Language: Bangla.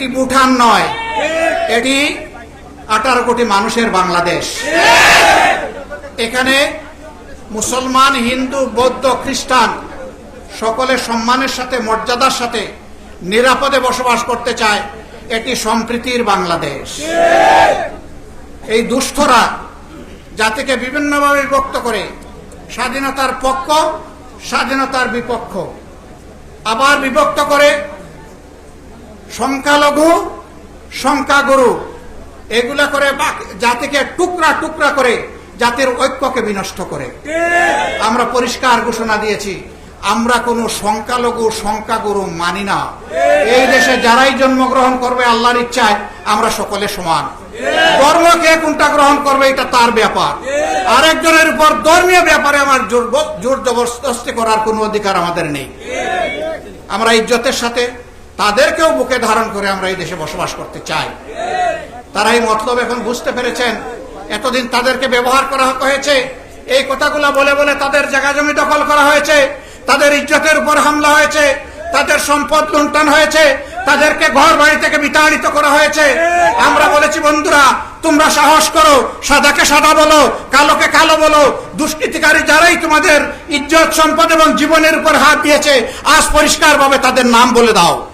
এটি ভুটান নয়। এটি আঠারো কোটি মানুষের বাংলাদেশ। এখানে মুসলমান, হিন্দু, বৌদ্ধ, খ্রিস্টান সকলে সম্মানের সাথে, মর্যাদার সাথে নিরাপদে বসবাস করতে চায় এটি সম্প্রীতির বাংলাদেশ। এই দুস্থরা জাতিকে বিভিন্নভাবে বিভক্ত করে স্বাধীনতার পক্ষ, স্বাধীনতার বিপক্ষ আবার বিভক্ত করে সংখ্যালঘু, সংখ্যাগুরু, এগুলা করে জাতিকে টুকরা টুকরা করে জাতির ঐক্যকে বিনষ্ট করে। আমরা পরিষ্কার ঘোষণা দিয়েছি, আমরা কোনো সংখ্যালঘু, সংখ্যাগুরু মানি না। এই দেশে যারাই জন্মগ্রহণ করবে আল্লাহর ইচ্ছায়, আমরা সকলে সমান। ধর্ম কে কোনটা গ্রহণ করবে, এটা তার ব্যাপার। আরেকজনের উপর ধর্মীয় ব্যাপারে আমার জোর জবরদস্তি করার কোনো অধিকার আমাদের নেই। আমরা ইজ্জতের সাথে তাদেরকেও বুকে ধারণ করে আমরা এই দেশে বসবাস করতে চাই। তারা এই মতলব এখন বুঝতে পেরেছেন। এতদিন তাদেরকে ব্যবহার করা হয়েছে। এই কথাগুলো বলে বলে তাদের জায়গা জমি দখল করা হয়েছে। তাদের ইজ্জতের উপর হামলা হয়েছে। তাদের সম্পদ লুণ্ঠন হয়েছে। তাদেরকে ঘর বাড়ি থেকে বিতাড়িত করা হয়েছে। আমরা বলেছি, বন্ধুরা, তোমরা সাহস করো। সাদাকে সাদা বলো, কালোকে কালো বলো। দুষ্কৃতিকারী যারাই তোমাদের ইজ্জত, সম্পদ এবং জীবনের উপর হাত দিয়েছে, আজ পরিষ্কারভাবে তাদের নাম বলে দাও।